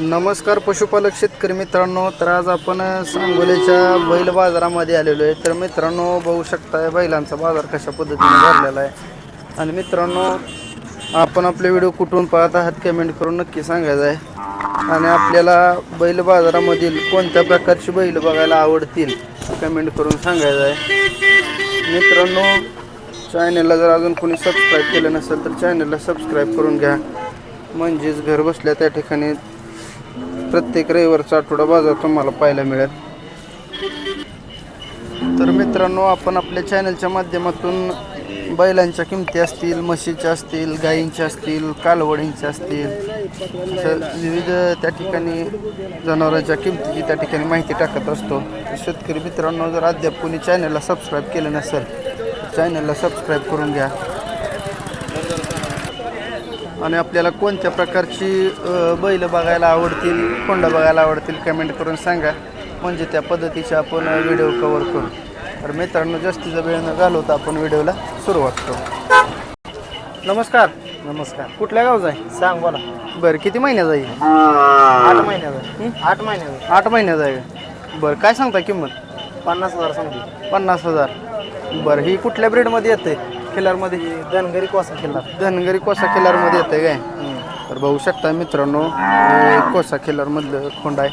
नमस्कार पशुपालक शेतकरी मित्रांनो तर आज आपण सांगोलीच्या बैल बाजारामध्ये आलेलो आहे. तर मित्रांनो बघू शकताय बैलांचा बाजार कशा पद्धतीने भरलेला आहे. आणि मित्रांनो आपण आपले व्हिडिओ कुठून पाहत आहात कमेंट करून नक्की सांगायचं आहे. आणि आपल्याला बैल बाजारामधील कोणत्या प्रकारची बैल बघायला आवडतील कमेंट करून सांगायचं आहे. मित्रांनो चॅनलला जर अजून कोणी सबस्क्राईब केलं नसेल तर चॅनलला सबस्क्राईब करून घ्या. म्हणजेच घर बसल्या त्या ठिकाणी प्रत्येक रविवारचा आठवडा बाजार तुम्हाला पाहायला मिळेल. तर मित्रांनो आपण आपल्या चॅनलच्या माध्यमातून बैलांच्या किमती असतील म्हशीच्या असतील गायींच्या असतील कालवडींच्या असतील विविध त्या ठिकाणी जनावरांच्या किमतीची त्या ठिकाणी माहिती टाकत असतो. शेतकरी मित्रांनो जर अद्याप कोणी चॅनलला सबस्क्राईब केलं नसेल चॅनलला सबस्क्राईब करून घ्या. आणि आपल्याला कोणत्या प्रकारची बैल बघायला आवडतील कोंडा बघायला आवडतील कमेंट करून सांगा. म्हणजे त्या पद्धतीचे आपण व्हिडिओ कवर करू. तर मित्रांनो जास्तीचा वेळ न घालवता आपण व्हिडिओला सुरुवात करू. नमस्कार. नमस्कार. कुठल्या गावचा आहे? सांग बोला बरं किती महिन्याचा आहे? आठ महिन्याचा आठ महिन्याचा आठ महिन्याचा आहे बरं काय सांगता किंमत? पन्नास हजार सांगली पन्नास हजार. बरं ही कुठल्या ब्रीडमध्ये येते खिलारमध्ये धनगरी कोसा किल्ला धनगरी कोसा खिलारमध्ये येते काय? तर बघू शकता मित्रांनो हे कोसा खिलारमधलं खोंड आहे.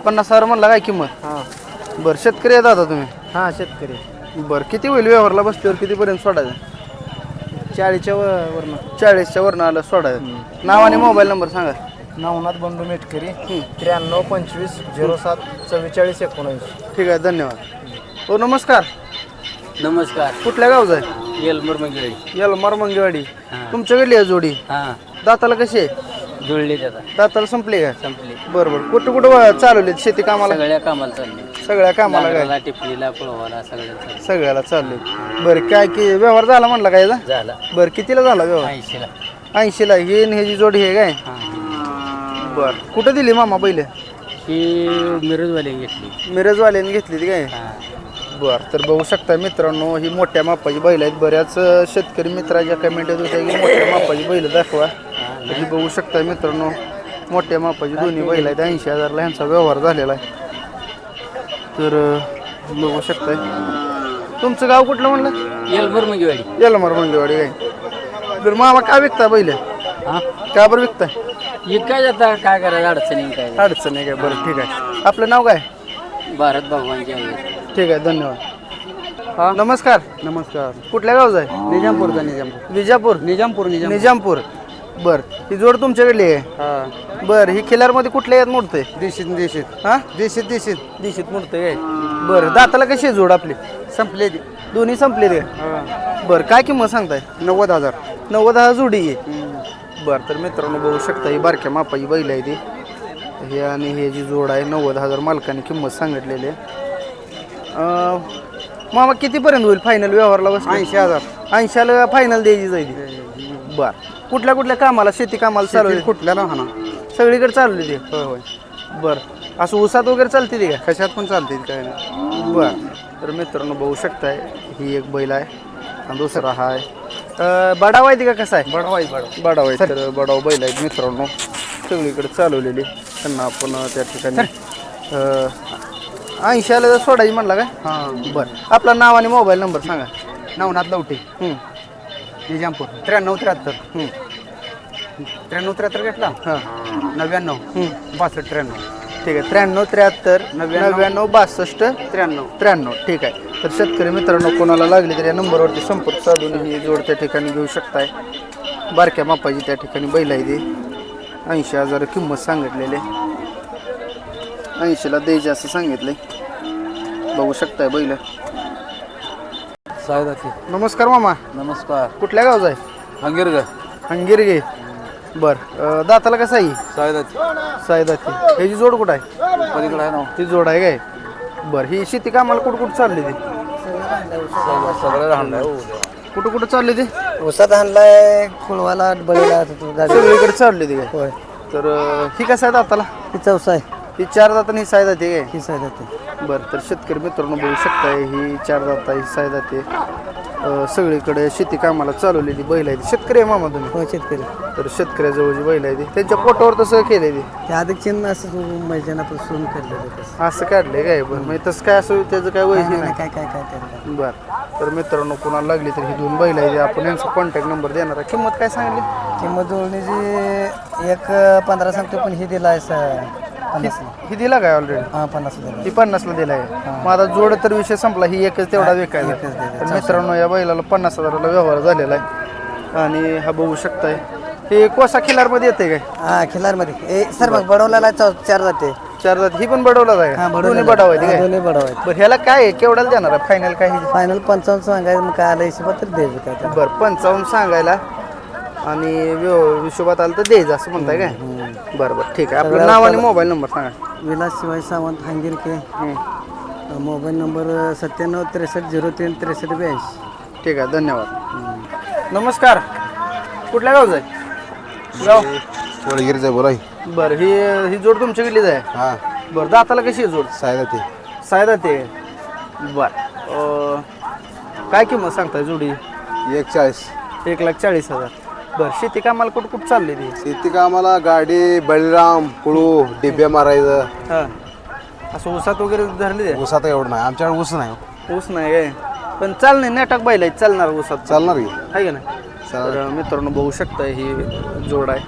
पन्नास हजार म्हणला काय किंमत? हां. बरं शेतकरी आहे दादा तुम्ही? हां शेतकरी बरं किती होईल व्यवहारला बसल्यावर? कितीपर्यंत सोडायचं? चाळीसच्या व- वरनं. चाळीसच्या वरनं आलं सोडायचं. नाव आणि मोबाईल नंबर सांगा. नवनाथ बंधू मेटकरी त्र्याण्णव पंचवीस झिरो सात चव्वेचाळीस एकोणऐंशी. ठीक आहे धन्यवाद. हो नमस्कार. नमस्कार. कुठल्या गावचा आहे? येलमर मंगळी यलमार मंगेवाडी तुमच्याकडली आहे जोडी? हां. दाताला कशी आहे? जुळले त्याचा. दाताला संपली का? संपली. बरं बरं. कुठं कुठं चालवले शेती कामाला? सगळ्या कामाला चालले. सगळ्या कामाला काय? पळवाला सगळ्या सगळ्याला चालले. बरं काय की व्यवहार झाला म्हणला काय याचा? झाला. बरं कितीला झाला व्यवहार? ऐंशीला. ऐंशीला. ही आणि ह्याची जोडी आहे काय? हां. बरं. कुठं दिली मामा पहिले? ही मिरजवाली घेतली. मिरजवाल्याने घेतली ती काय? हां. बरं तर बघू शकता मित्रांनो ही मोठ्या मापाची बैल आहेत. बऱ्याच शेतकरी मित्राच्या कमेंट येत होत्या की मोठ्या मापाची बैल दाखवा. तर ही बघू शकता मित्रांनो मोठ्या मापाची दोन्ही बैल आहेत. ऐंशी हजारला ह्यांचा व्यवहार झालेला आहे. तर बघू शकताय. तुमचं गाव कुठलं म्हणलं? येलमर मंगळवाडी याला मार मंगेवाडी काय तर मामा काय विकता बैल? का बरं विकताय? काय जाता? काय करायचं? अडचणी काय अडचण आहे काय बरं ठीक आहे. आपलं नाव काय? भारत भगवानची आहे ठीक आहे धन्यवाद. नमस्कार. नमस्कार. कुठल्या गावचा आहे? निजामपूरचा निजामपूर. विजापूर निजामपूर निजाम निजामपूर. बर ही जोड तुमच्याकडली आहे. हां. बर ही खिलारमध्ये कुठल्या यात मोडते देशीत देशीत. हा? देशीत देशीत. दिशीत मोडते काय बरं दाताला कशी आहे जोड आपली? संपले दोन्ही संपले ते. बरं काय किंमत सांगताय? नव्वद हजार. नव्वद हजार जोडी आहे. बरं तर मित्रांनो बघू शकता ही बारक्या मापाची बैल आहे ती. हे आणि हे जी जोड आहे नव्वद हजार मालकाने किंमत सांगितलेली आहे. अं, मामा कितीपर्यंत होईल फायनल व्यवहारला बस ऐंशी हजार. ऐंशीला फायनल द्यायची जाईल. बर. कुठल्या कुठल्या कामाला शेती कामाला चालू आहे? कुठल्या ना हाना सगळीकडे चालू ते. होय होय. बर. असं उसात वगैरे चालते ते का? कशात पण चालते काय नाही. बर. तर मित्रांनो बघू शकताय ही एक बैल आहे आणि दुसरा हा आहे. अं, बडाव आहे ती का कसा आहे? बडवाई बडवा. बडाव आहे. तर बडाव बैल आहेत मित्रांनो. सगळीकडे चालवलेली. त्यांना आपण अं, त्या ठिकाणी ऐंशी आलं तर सोडायची म्हणला का हां. बरं. आपलं नाव आणि मोबाईल नंबर सांगा. नवनाथ लवटे. हं, निजामपूर. त्र्याण्णव त्र्याहत्तर. हं, त्र्याण्णव त्र्याहत्तर घेतला? हां. नव्याण्णव. हं. बासष्ट त्र्याण्णव. ठीक आहे. त्र्याण्णव त्र्याहत्तर नव्याण्णव. नव्याण्णव बासष्ट त्र्याण्णव. त्र्याण्णव. ठीक आहे. तर शेतकरी मित्रांनो कोणाला लागले तर या नंबरवरती संपर्क साधून ही जोड त्या ठिकाणी घेऊ शकताय. बारक्या मापाची त्या ठिकाणी बैल आहे ती. ऐंशी हजार किंमत सांगितलेली ऐंशीला द्यायची असं सांगितलंय. बघू शकताय बैल. सायदाची नमस्कार मामा. नमस्कार. कुठल्या गावचा आहे? हंगेर ग हंगेरगे. बर. अं, दाताला कसं आहे? सायदाची सायदाची ह्याची जोड कुठं आहे? पलीकडे आहे ना. ती जोड आहे काय? बरं. ही शेती कामाला कुठं कुठं चालली ती? सगळं राहणार कुठं कुठं चालली ती? उसात आणलाय कुळवाला बळीला सगळीकडे चालली ती काय? होय. तर अं, ही कसं आहे दाताला? ही चौसा आहे. ही चार दातांनी ही साय जाते काय? ही सायदाची बरं तर शेतकरी मित्रांनो बघू शकताय ही चार दाता ही साय जाते अं, सगळीकडे शेती कामाला चालवलेली बैल आहे ती. शेतकरी आहे मामा तुम्ही? हो शेतकरी. तर शेतकऱ्याजवळची बैल आहे ती त्यांच्या पोटावर तसं केलंय ते. ते अधिक चिन्ह असं मैदानापासून काढलं तसं. असं काढलंय काय? बरं म्हणजे तसं काय असं त्याचं काय वय नाही काय काय काय बर तर मित्रांनो कुणाला लागली तर ही दोन बैल आहे आपण यांचा कॉन्टॅक्ट नंबर देणार आहे. किंमत काय सांगली? किंमत जुळणीची एक पंधरा सांगतो पण ही दिला आहे पन्नास. ही दिला काय ऑलरेडी हां पन्नास दिला. ही पन्नासला दिला आहे. मग आता जोड तर विषय संपला ही एकच तेवढा विकायचा. एकच द्यायचा. तर मित्रांनो या बैलाला पन्नास हजाराला व्यवहार झालेला आहे. आणि हा बघू शकताय. हे कोसा खिलारमध्ये येते काय? हां खिलारमध्ये. ए सर मग बडवल्याला चौ- चार जाते चार जात. ही पण हां दोन्ही बडवायची काय? दोन्ही बडवायचे बरं ह्याला काय आहे? केवढ्याला देणार आहे? फायनल काय? फायनल पंचावन्न सांगायचं मग काय आलं हिशोबात तर द्यायचं काय तर बरं पंचावन्न सांगायला. आणि व्यव- हिशोबात आलं तर द्यायचं असं म्हणताय काय? बरं बरं. ठीक आहे. आपलं नाव आणि मोबाईल नंबर सांगा. विलास शिवाय सावंत हांगिरके. मोबाईल नंबर सत्त्याण्णव त्रेसष्ट झिरो तीन त्रेसष्ट ब्याऐंशी. ठीक आहे. धन्यवाद. नमस्कार. कुठल्या गावचं आहे? गाव बोला बरं ही ही जोड तुमच्याकडलीच आहे? हा. बरं दाताला कशी आहे जोड? सायदा ते. सायदा ते. बर. अं, काय किंमत सांगताय जोडी? एक चाळीस. एक लाख चाळीस हजार. बरं शेती कामाला कुठं कुठं चालली ती? शेती कामाला गाडी बळीराम कुळू डिब्या मारायचं. हां. असं ऊसात वगैरे धरली ते? ऊसात एवढं नाही आमच्याकडे ऊस नाही ऊस नाही काय? पण चाल नाही नाटक बायला चालणार ऊसात. चालणार की? आहे का नाही? तर मित्रांनो बघू शकता ही जोड आहे.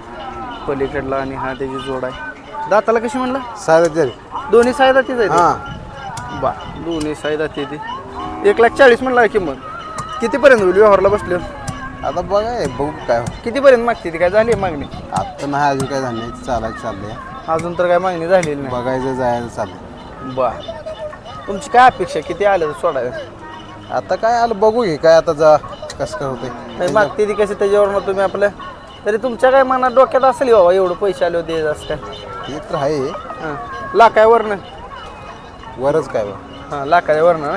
पलीकडला आणि हा त्याची जोड आहे. दाताला कशी म्हणला? सायदा ते दोन्ही सायदा तीच आहे हा. बा दोन्ही सायदा ती ती. एक लाख चाळीस म्हणला किंमत. कितीपर्यंत होईल? व्यवहारला बसले. आता बघा हे, बघू काय हो. कितीपर्यंत मागते ती? काय झाली मागणी? आता नाही अजून काय झालं नाही. चालायचं चाललंय अजून तर काय मागणी झालेली नाही. बघायचं जायचं चाललंय बा तुमची काय अपेक्षा? किती आलं तर आता काय आलं बघू की काय आता जा कसं काय होतंय. नाही मागते ती कशी त्याच्यावर मग तुम्ही आपलं. तरी तुमच्या काय मनात डोक्यात असेल बाबा एवढं पैसे आले होते असं काय? ते तर आहे. हां. लाखावरनं. वरच काय बा. हां लाखावरनं ना?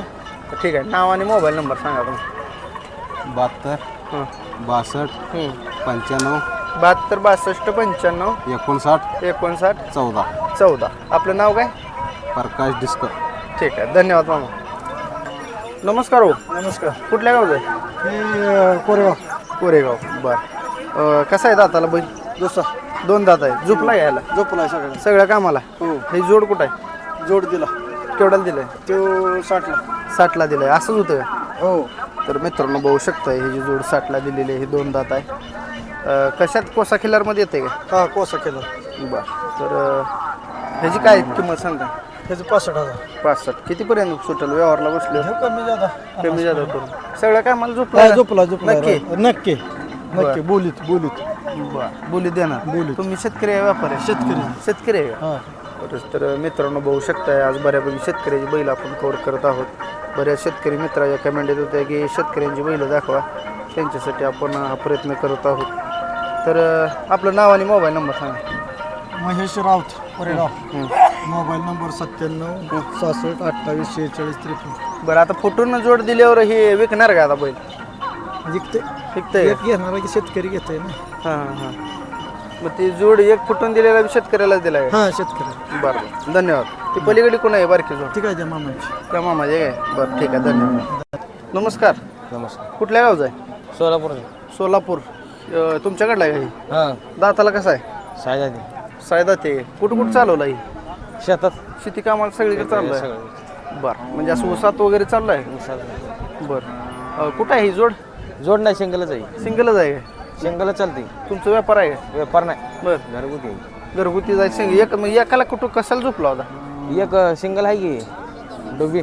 तर ठीक आहे. नाव आणि मोबाईल नंबर सांगा तुम्ही. बहात्तर. हां. बासष्ट. पंच्याण्णव. बहात्तर बासष्ट पंच्याण्णव. एकोणसाठ. एकोणसाठ. चौदा. चौदा. आपलं नाव काय? प्रकाश डिस्कर ठीक आहे. धन्यवाद मामा. नमस्कार हो. नमस्कार. कुठल्या गावचं आहे? हे कोरेगाव. कोरेगाव. बर. कसं आहे दाताला बैल? दुसरा दोन दात आहे. झोपला यायला झोपला सगळं सगळ्या कामाला? हो. हे जोड कुठं आहे? जोड दिला. केवढ्याला दिलंय? तो साठला. साठला दिलंय. असंच होतं का? हो. तर मित्रांनो बघू शकताय ही जी जोड साठला दिलेली आहे ही दोन दात आहे. अं, कशात कोसा खिल्लारमध्ये येते का? हा कोसा केला बर तर अं, ह्याची काय किंमत सांगता त्याचं पासष्ट हजार. पासष्ट. कितीपर्यंत सुटेल व्यवहारला बसले? हे कमी जादा. कमी जादा करून. सगळं काय मला झोपला झोपला झोपला. नक्की? नक्की. नक्की. बोलीत बोलीत. बर. बोली देणार. तुम्ही शेतकरी आहे व्यापारी? आहे? शेतकरी. शेतकरी आहे का? हा. बरंच तर मित्रांनो बघू शकताय आज बऱ्यापैकी शेतकऱ्याची बैल आपण कव्हर करत आहोत. बऱ्याच शेतकरी मित्राच्या कमेंट येत होत्या की शेतकऱ्यांची बैल दाखवा. त्यांच्यासाठी आपण हा प्रयत्न करत आहोत. तर आपलं नाव आणि मोबाईल नंबर सांगा. महेश राऊत हं. मोबाईल नंबर सत्त्याण्णव सहासष्ट अठ्ठावीस शेहेचाळीस त्रेपन्न. बरं आता फोटोनं जोड दिल्यावर हे विकणार का आता बैल? जिंकते विकतंय एक घेणारा की शेतकरी घेते ना. हां हां. मग ती जोड एक फुटून दिलेला बी शेतकऱ्यालाच दिला आहे हा शेतकरी बरं बरं. धन्यवाद. ती पलीकडे कोण आहे? बारकी जोड. ठीक आहे त्या मामाची. त्या मामाचे काय बरं ठीक आहे धन्यवाद. नमस्कार. नमस्कार. कुठल्या गावचं आहे? सोलापूर. सोलापूर. अं, तुमच्याकडला आहे का ही? हां. दाताला कसं आहे? सायदा सायदा ते. कुठं कुठं चालवला ही? शेतात. शेती कामाला सगळीकडे चालू आहे बरं म्हणजे असं उसात वगैरे चाललं आहे बरं. अं, कुठं आहे ही जोड? जोड नाही सिंगलच आहे. सिंगलच आहे. का? सिंगलच चालते तुमचा व्यापार आहे? व्यापार नाही. बरं. घरगुती आहे. घरगुती जायचं एक मग एकाला कुठं कशाला झोपला होता? एक सिंगल आहे की? डोबी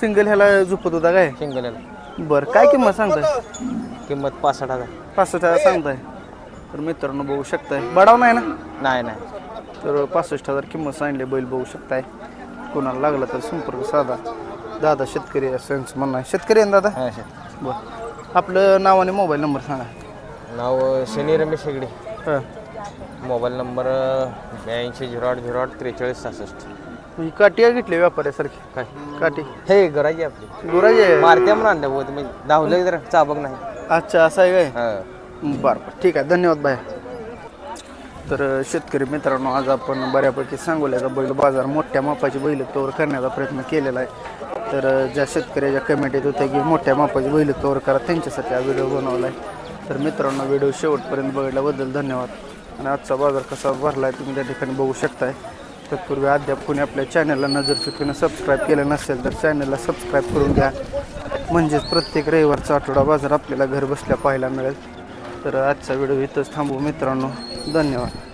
सिंगल ह्याला झोपत होता काय? सिंगल याला बरं. काय किंमत सांगताय? किंमत पासष्ट हजार. पासष्ट हजार सांगताय. तर मित्रांनो बघू शकताय. बडाव नाही ना? नाही नाही. तर पासष्ट हजार किंमत सांगली. बैल बघू शकताय. कोणाला लागला तर संपर्क साधा. दादा शेतकरी असं यांचं म्हणणं आहे. शेतकरी आहे ना दादा? हां बरं. आपलं नाव आणि मोबाईल नंबर सांगा. नाव शनी रमेश हेगडे. हां. मोबाईल नंबर ब्याऐंशी झिरो आठ झिरो आठ त्रेचाळीस सहासष्ट. ही काठी आहे घेतली व्यापाऱ्यासारखी? काय? काठी. हे गराजी आपली. गुराजी आहे. मारत्या म्हणून आणल्या बहुत म्हणजे धावलं तर चाबक नाही. अच्छा असं आहे काय? हां. बरं बरं. ठीक आहे धन्यवाद बाय. तर शेतकरी मित्रांनो आज आपण बऱ्यापैकी सांगोल्याचा बैल बाजार मोठ्या मापाची बैल कवर करण्याचा प्रयत्न केलेला आहे. तर ज्या शेतकऱ्याच्या कमेंट होत्या की मोठ्या मापाची बैल कवर करा त्यांच्यासाठी हा व्हिडिओ बनवला आहे. तर मित्रांनो व्हिडिओ शेवटपर्यंत बघितल्याबद्दल धन्यवाद. आणि आजचा बाजार कसा भरला आहे तुम्ही त्या ठिकाणी बघू शकताय. तत्पूर्वी अद्याप कोणी आपल्या चॅनलला नजर चुकीनं सबस्क्राईब केलं नसेल तर चॅनलला सबस्क्राईब करून घ्या. म्हणजेच प्रत्येक रविवारचा आठवडा बाजार आपल्याला घर बसल्या पाहायला मिळेल. तर आजचा व्हिडिओ इथंच थांबू मित्रांनो. धन्यवाद.